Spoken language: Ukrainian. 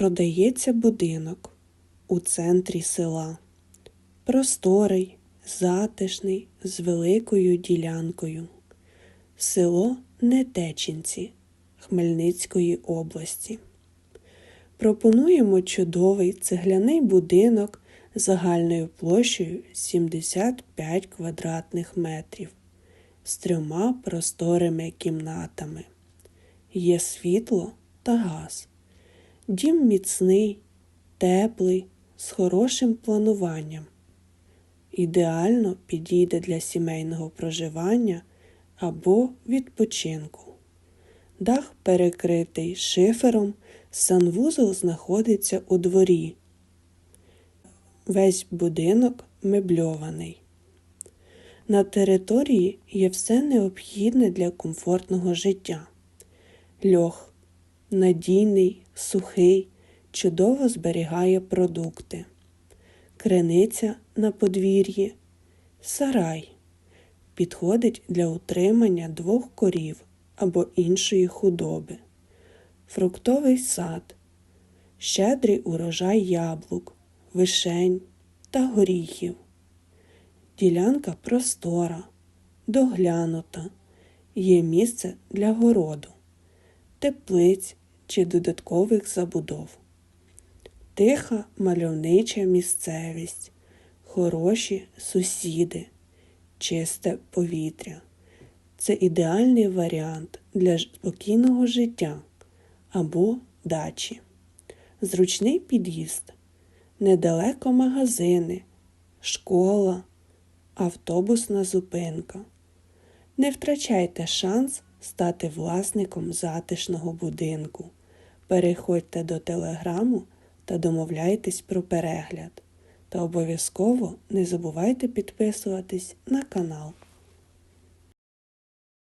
Продається будинок у центрі села. Просторий, затишний, з великою ділянкою. Село Нетечинці Хмельницької області. Пропонуємо чудовий цегляний будинок загальною площею 75 квадратних метрів з трьома просторими кімнатами. Є світло та газ. Дім міцний, теплий, з хорошим плануванням. Ідеально підійде для сімейного проживання або відпочинку. Дах перекритий шифером, санвузол знаходиться у дворі. Весь будинок мебльований. На території є все необхідне для комфортного життя. Льох надійний, сухий, чудово зберігає продукти. Криниця на подвір'ї, сарай. Підходить для утримання двох корів або іншої худоби. Фруктовий сад, щедрий урожай яблук, вишень та горіхів. Ділянка простора, доглянута, є місце для городу, теплиць чи додаткових забудов. Тиха мальовнича місцевість, хороші сусіди, чисте повітря. Це ідеальний варіант для спокійного життя або дачі. Зручний під'їзд, недалеко магазини, школа, автобусна зупинка. Не втрачайте шанс стати власником затишного будинку. Переходьте до телеграму та домовляйтесь про перегляд. Та обов'язково не забувайте підписуватись на канал.